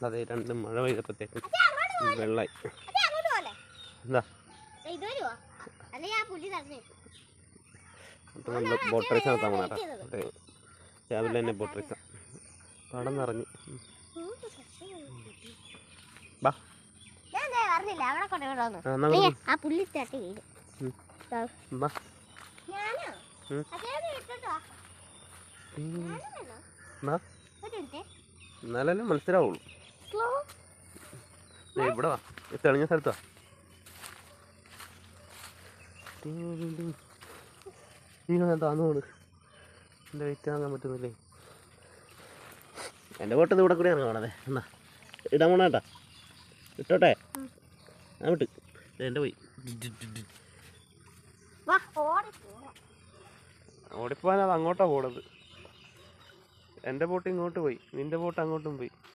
അതെ രണ്ട് മഴ പെയ്തപ്പോഴത്തേക്കും വെള്ളായി. എന്താ? ഇത് വരുവോ അല്ലെങ്കിൽ ആ പുലി തടഞ്ഞു. നമ്മൾ ബോട്ട് റേസ് നടത്താൻ രാവിലെ തന്നെ ബോട്ട് റേസ് പടം നിറഞ്ഞു ബാ. മിനിറ്റ്. എന്നാലല്ലേ മനസ്സിലാവുള്ളൂ. ഇവിടെ വാ. തെളിഞ്ഞ സ്ഥലത്താ. എന്റെ ഞാൻ താന്നോട് എന്റെ വെയിറ്റ് താങ്ങാൻ പറ്റുന്നില്ലേ? എന്റെ ബോട്ട് ഇവിടെ കൂടി ഇറങ്ങണേ എന്നാ ഇടാൻ പോണ കേട്ടാ. ഇട്ടോട്ടെ. ഞാൻ വിട്ട്. എന്റെ പോയി. വാ ഓടി പോവാം. ഓടിപ്പോവാൻ അത് അങ്ങോട്ടാ പോണത്. എന്റെ ബോട്ട് ഇങ്ങോട്ട് പോയി. നിന്റെ ബോട്ട് അങ്ങോട്ടും പോയി.